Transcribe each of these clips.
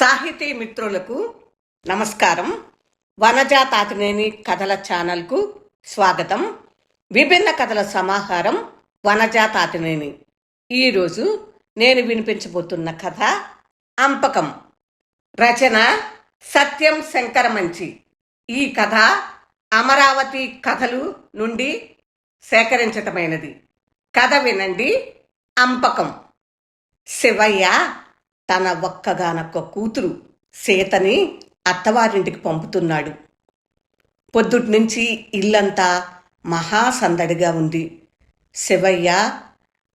సాహితీ మిత్రులకు నమస్కారం. వనజా తాతినేని కథల ఛానల్కు స్వాగతం. విభిన్న కథల సమాహారం వనజా తాతినేని. ఈరోజు నేను వినిపించబోతున్న కథ అంపకం. రచన సత్యం శంకరమంచి. ఈ కథ అమరావతి కథలు నుండి సేకరించటమైనది. కథ వినండి. అంపకం. శివయ్య తన ఒక్కగానొక్క కూతురు సీతని అత్తవారింటికి పంపుతున్నాడు. పొద్దుట్నుంచి ఇల్లంతా మహా సందడిగా ఉంది. శివయ్య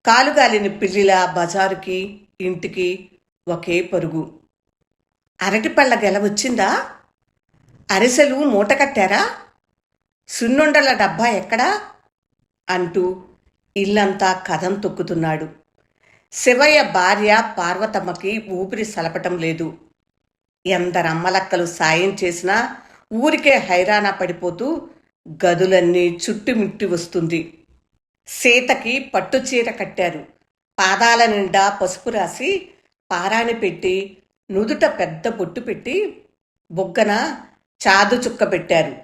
కాలుగాలిన పిల్లిలా బజారుకి ఇంటికి ఒకే పరుగు. అరటిపళ్ళ గెల వచ్చిందా? అరిసెలు మూట కట్టారా? సున్నుండల డబ్బా ఎక్కడా? అంటూ ఇల్లంతా కథం తొక్కుతున్నాడు. శివయ్య భార్య పార్వతమ్మకి ఊపిరి సలపటం లేదు. ఎందరమ్మలక్కలు సాయం చేసినా ఊరికే హైరాణ పడిపోతూ గదులన్నీ చుట్టుమిట్టి వస్తుంది. సీతకి పట్టు చీర కట్టారు. పాదాల నిండా పసుపు రాసి పారాణి పెట్టి నుదుట పెద్ద బొట్టు పెట్టి బొగ్గన చాదు చుక్క పెట్టారు.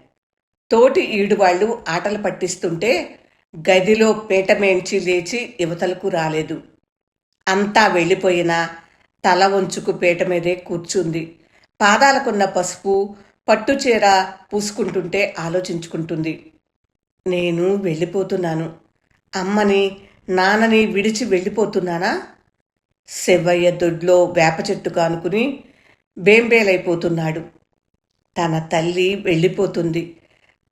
తోటి ఈడువాళ్ళు ఆటలు పట్టిస్తుంటే గదిలో పీటమేంచి లేచి యువతలకు రాలేదు. అంతా వెళ్ళిపోయినా తల వంచుకు పీట మీదే కూర్చుంది. పాదాలకున్న పసుపు పట్టుచీర పూసుకుంటుంటే ఆలోచించుకుంటుంది. నేను వెళ్ళిపోతున్నాను. అమ్మని నాన్నని విడిచి వెళ్ళిపోతున్నానా? శివయ్య దొడ్లో వేప చెట్టు కానుకుని బేంబేలైపోతున్నాడు. తన తల్లి వెళ్ళిపోతుంది.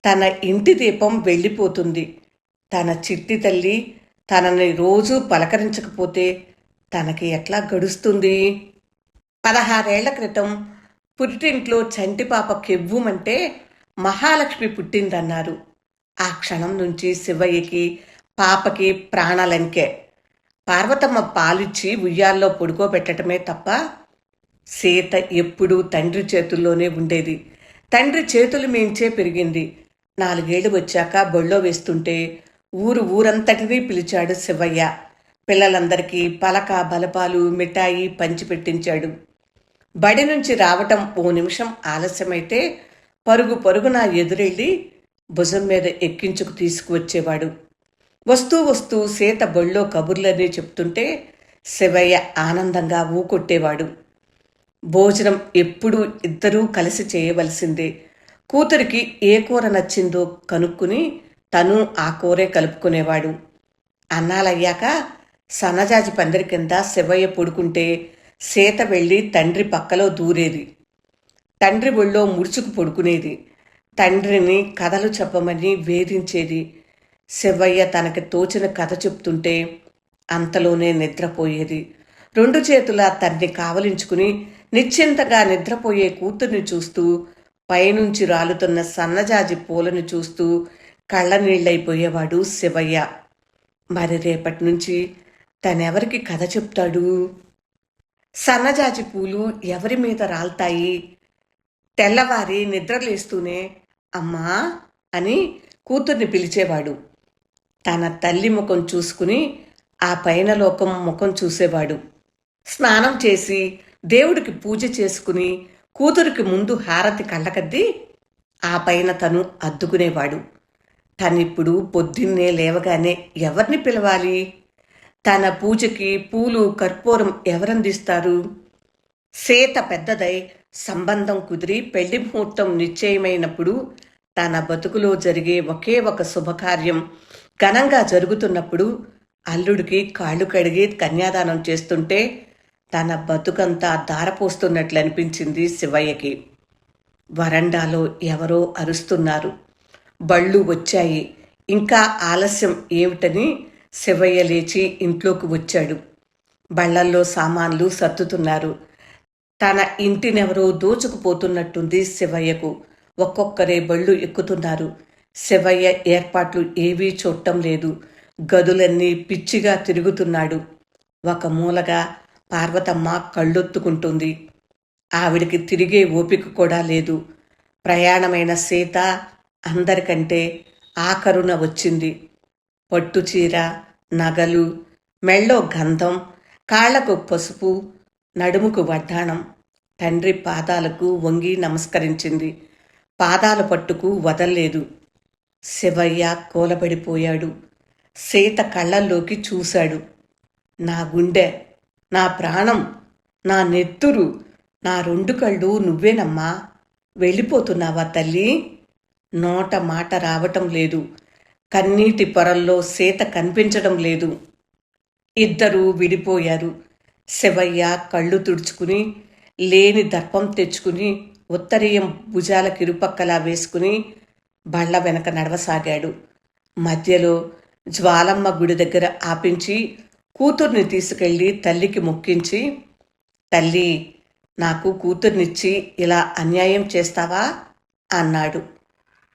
తన ఇంటి దీపం వెళ్ళిపోతుంది. తన చిట్టి తల్లి తనని రోజు పలకరించకపోతే తనకి ఎట్లా గడుస్తుంది? పదహారేళ్ళ క్రితం పుట్టింట్లో చంటిపాప కెవ్వుమంటే మహాలక్ష్మి పుట్టిందన్నారు. ఆ క్షణం నుంచి శివయ్యకి పాపకి ప్రాణాలంకే. పార్వతమ్మ పాలిచ్చి ఉయ్యాల్లో పడుకోబెట్టడమే తప్ప సీత ఎప్పుడూ తండ్రి చేతుల్లోనే ఉండేది. తండ్రి చేతులు మించే పెరిగింది. నాలుగేళ్ళు వచ్చాక బొళ్ళో వేస్తుంటే ఊరు ఊరంతటినీ పిలిచాడు శివయ్య. పిల్లలందరికీ పలక బలపాలు మిఠాయి పంచిపెట్టించాడు బడి నుంచి రావటం ఓ నిమిషం ఆలస్యమైతే పరుగు పరుగున ఎదురెళ్ళి భుజం మీద ఎక్కించుకు తీసుకువచ్చేవాడు. వస్తూ వస్తూ సీత బొళ్ళో కబుర్లని చెప్తుంటే శివయ్య ఆనందంగా ఊకొట్టేవాడు. భోజనం ఎప్పుడూ ఇద్దరూ కలిసి చేయవలసిందే. కూతురికి ఏ కూర నచ్చిందో కనుక్కుని తను ఆ కూరే కలుపుకునేవాడు. అన్నాలయ్యాక సన్నజాజి పందిరి కింద శివయ్య పడుకుంటే సీత వెళ్ళి తండ్రి పక్కలో దూరేది. తండ్రి ఒళ్ళో ముడుచుకు పడుకునేది. తండ్రిని కథలు చెప్పమని వేధించేది. శివయ్య తనకి తోచిన కథ చెప్తుంటే అంతలోనే నిద్రపోయేది. రెండు చేతుల తన్ని కావలించుకుని నిశ్చింతగా నిద్రపోయే కూతుర్ని చూస్తూ పైనుంచి రాలుతున్న సన్నజాజి పూలను చూస్తూ కళ్ళనీళ్ళైపోయేవాడు శివయ్య. మరి రేపటి నుంచి తనెవరికి కథ చెప్తాడు? సన్నజాజి పూలు ఎవరి మీద రాల్తాయి? తెల్లవారి నిద్రలేస్తూనే అమ్మా అని కూతుర్ని పిలిచేవాడు. తన తల్లి ముఖం చూసుకుని ఆ పైన లోకం ముఖం చూసేవాడు. స్నానం చేసి దేవుడికి పూజ చేసుకుని కూతురికి ముందు హారతి కళ్ళకద్ది ఆ పైన తను అద్దుకునేవాడు. తనిప్పుడు పొద్దున్నే లేవగానే ఎవరిని పిలవాలి? తన పూజకి పూలు కర్పూరం ఎవరందిస్తారు? సీత పెద్దదై సంబంధం కుదిరి పెళ్ళి ముహూర్తం నిశ్చయమైనప్పుడు తన బతుకులో జరిగే ఒకే ఒక శుభకార్యం. ఘనంగా జరుగుతున్నప్పుడు అల్లుడికి కాళ్ళు కడిగి కన్యాదానం చేస్తుంటే తన బతుకంతా దారపోస్తున్నట్లు అనిపించింది శివయ్యకి. వరండాలో ఎవరో అరుస్తున్నారు. బళ్ళు వచ్చాయి. ఇంకా ఆలస్యం ఏమిటని శివయ్య లేచి ఇంట్లోకి వచ్చాడు. బళ్ళల్లో సామాన్లు సర్దుతున్నారు. తన ఇంటినెవరో దోచుకుపోతున్నట్టుంది శివయ్యకు. ఒక్కొక్కరే బళ్ళు ఎక్కుతున్నారు. శివయ్య ఏర్పాట్లు ఏవీ చూడటం లేదు. గదులన్నీ పిచ్చిగా తిరుగుతున్నాడు. ఒక మూలగా పార్వతమ్మ కళ్ళొత్తుకుంటుంది. ఆవిడికి తిరిగే ఓపిక కూడా లేదు. ప్రయాణమైన సీత అందరికంటే ఆఖరున వచ్చింది. పట్టుచీర నగలు మెళ్ళో గంధం కాళ్ళకు పసుపు నడుముకు వడ్డాణం. తండ్రి పాదాలకు వంగి నమస్కరించింది. పాదాల పట్టుకు వదల్లేదు. శివయ్య కూలబడిపోయాడు. సీత కళ్ళల్లోకి చూశాడు. నా గుండె నా ప్రాణం నా నెత్తురు నా రెండు కళ్ళు నువ్వేనమ్మా. వెళ్ళిపోతున్నావా తల్లి? నోట మాట రావటం లేదు. కన్నీటి పొరల్లో సీత కనిపించడం లేదు. ఇద్దరూ విడిపోయారు. శివయ్య కళ్ళు తుడుచుకుని లేని దర్పం తెచ్చుకుని ఉత్తరీయం భుజాల కిరుపక్కలా వేసుకుని బళ్ళ వెనక నడవసాగాడు. మధ్యలో జ్వాలమ్మ గుడి దగ్గర ఆపించి కూతుర్ని తీసుకెళ్ళి తల్లికి మొక్కించి తల్లి నాకు కూతుర్నిచ్చి ఇలా అన్యాయం చేస్తావా? అన్నాడు.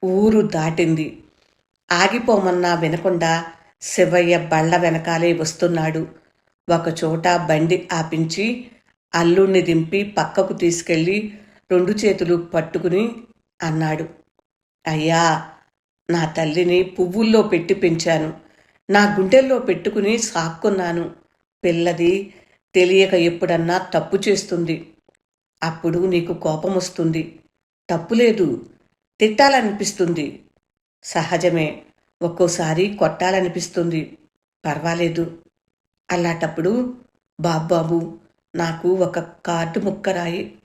ఊరు దాటింది. ఆగిపోమన్నా వినకుండా శివయ్య బళ్ళ వెనకాలే వస్తున్నాడు. ఒకచోట బండి ఆపించి అల్లుణ్ణి దింపి పక్కకు తీసుకెళ్ళి రెండు చేతులు పట్టుకుని అన్నాడు. అయ్యా నా తల్లిని పువ్వుల్లో పెట్టి పెంచాను. నా గుండెల్లో పెట్టుకుని సాక్కున్నాను. పిల్లది తెలియక ఎప్పుడన్నా తప్పు చేస్తుంది. అప్పుడు నీకు కోపం వస్తుంది తప్పులేదు తిట్టాలనిపిస్తుంది. సహజమే. ఒక్కోసారి కొట్టాలనిపిస్తుంది. పర్వాలేదు. అలాంటప్పుడు బాబాబు నాకు ఒక కార్డు ముక్కరాయి.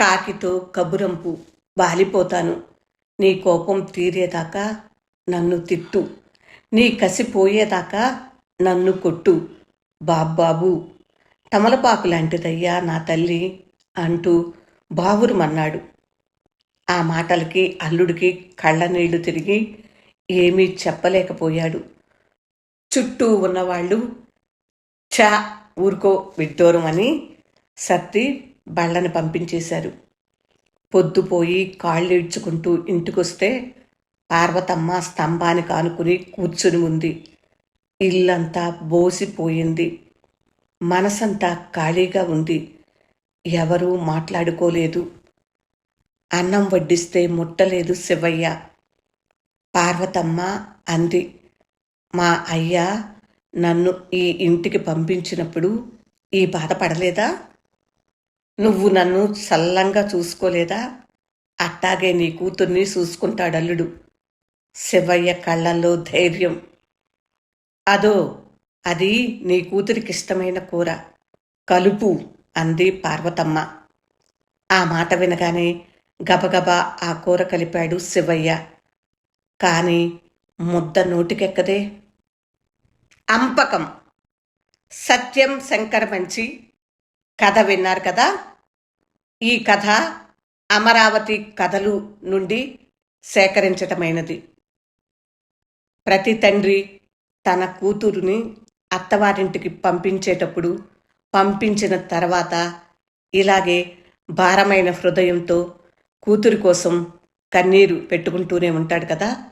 కాకితో కబురంపు. వాలిపోతాను. నీ కోపం తీరేదాకా నన్ను తిట్టు. నీ కసిపోయేదాకా నన్ను కొట్టు. బాబ్బాబు తమలపాకు లాంటిదయ్యా నా తల్లి అంటూ బావురుమన్నాడు. ఆ మాటలకి అల్లుడికి కళ్ళ నీళ్ళు తిరిగి ఏమీ చెప్పలేకపోయాడు. చుట్టూ ఉన్నవాళ్ళు చా ఊరుకో విడ్డూరం అని సర్ది బళ్ళని పంపించేశారు. పొద్దుపోయి కాళ్ళు ఇడ్చుకుంటూ ఇంటికొస్తే పార్వతమ్మ స్తంభానికి ఆనుకుని కూర్చుని ఉంది. ఇల్లంతా బోసిపోయింది. మనసంతా ఖాళీగా ఉంది. ఎవరూ మాట్లాడుకోలేదు. అన్నం వడ్డిస్తే ముట్టలేదు శివయ్య. పార్వతమ్మ అంది. మా అయ్య నన్ను ఈ ఇంటికి పంపించినప్పుడు ఈ బాధ పడలేదా? నువ్వు నన్ను చల్లంగా చూసుకోలేదా? అట్టాగే నీ కూతుర్ని చూసుకుంటాడల్లుడు. శివయ్య కళ్ళల్లో ధైర్యం. అదో అది నీ కూతురికి ఇష్టమైన కూర. కలుపు అంది పార్వతమ్మ. ఆ మాట వినగానే గబగబా ఆ కూర కలిపాడు శివయ్య. కాని ముద్ద నోటికెక్కదే. అంపకం. సత్యం శంకర మంచి కథ విన్నారు కదా? ఈ కథ అమరావతి కథలు నుండి సేకరించటమైనది. ప్రతి తండ్రి తన కూతురుని అత్తవారింటికి పంపించేటప్పుడు పంపించిన తర్వాత ఇలాగే భారమైన హృదయంతో కూతురి కోసం కన్నీరు పెట్టుకుంటూనే ఉంటాడు కదా.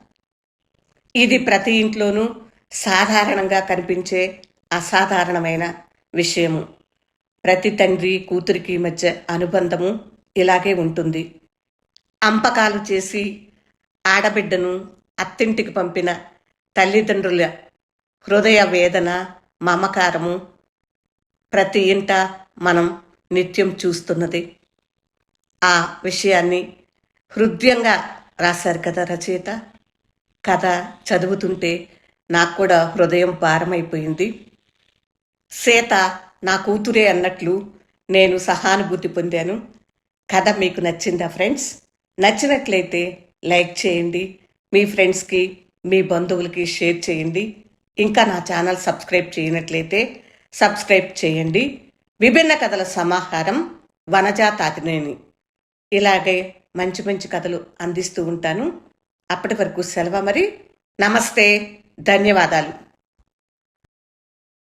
ఇది ప్రతి ఇంట్లోనూ సాధారణంగా కనిపించే అసాధారణమైన విషయము. ప్రతి తండ్రి కూతురికి మధ్య అనుబంధము ఇలాగే ఉంటుంది. అంపకాలు చేసి ఆడబిడ్డను అత్తింటికి పంపిన తల్లిదండ్రుల హృదయ వేదన మమకారము ప్రతి ఇంట మనం నిత్యం చూస్తున్నది. ఆ విషయాన్ని హృదయంగా రాశారు కదా రచయిత. కథ చదువుతుంటే నాకు కూడా హృదయం భారమైపోయింది. సీత నా కూతురే అన్నట్లు నేను సహానుభూతి పొందాను. కథ మీకు నచ్చిందా ఫ్రెండ్స్? నచ్చినట్లయితే లైక్ చేయండి. మీ ఫ్రెండ్స్కి మీ బంధువులకి షేర్ చేయండి. ఇంకా నా ఛానల్ సబ్స్క్రైబ్ చేయనట్లయితే సబ్స్క్రైబ్ చేయండి. విభిన్న కథల సమాహారం వనజా తాతినేని ఇలాగే మంచి మంచి కథలు అందిస్తూ ఉంటాను. అప్పటి వరకు సెలవు మరి. నమస్తే. ధన్యవాదాలు.